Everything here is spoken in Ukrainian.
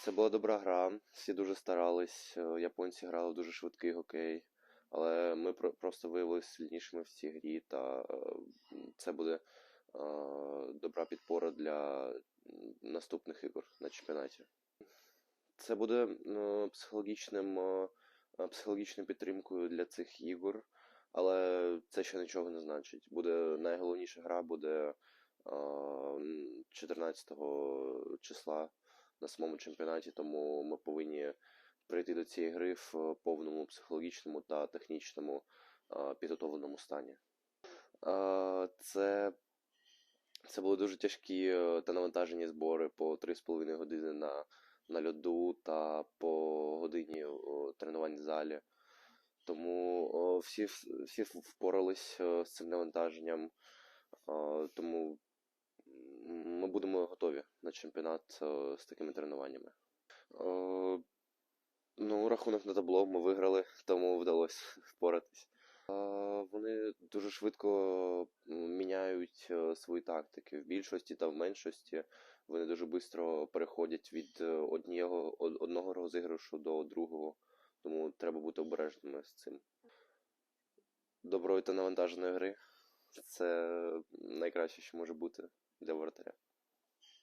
Це була добра гра, всі дуже старались. е, Японці грали дуже швидкий хокей, але ми про- просто виявилися сильнішими в цій грі, та е, це буде е, добра підпора для наступних ігор на чемпіонаті. Це буде психологічним, психологічною підтримкою для цих ігор, але це ще нічого не значить. Буде найголовніша гра буде е, 14 числа на самому чемпіонаті, тому ми повинні прийти до цієї гри в е, повному психологічному та технічному е, підготовленому стані. Е, Це, це були дуже тяжкі е, та навантажені збори по 3,5 години на, на льоду та по годині о, тренувань в залі. Тому о, всі, всі впорались е, з цим навантаженням, Е, тому ми будемо готові на чемпіонат е, з такими тренуваннями. Е, Ну, рахунок на табло ми виграли, тому вдалося впоратись. Е, Вони дуже швидко міняють свої тактики. В більшості та в меншості вони дуже швидко переходять від однієго, одного розіграшу до другого, тому треба бути обережними з цим. Доброї та навантаженої гри це найкраще, що може бути для воротаря.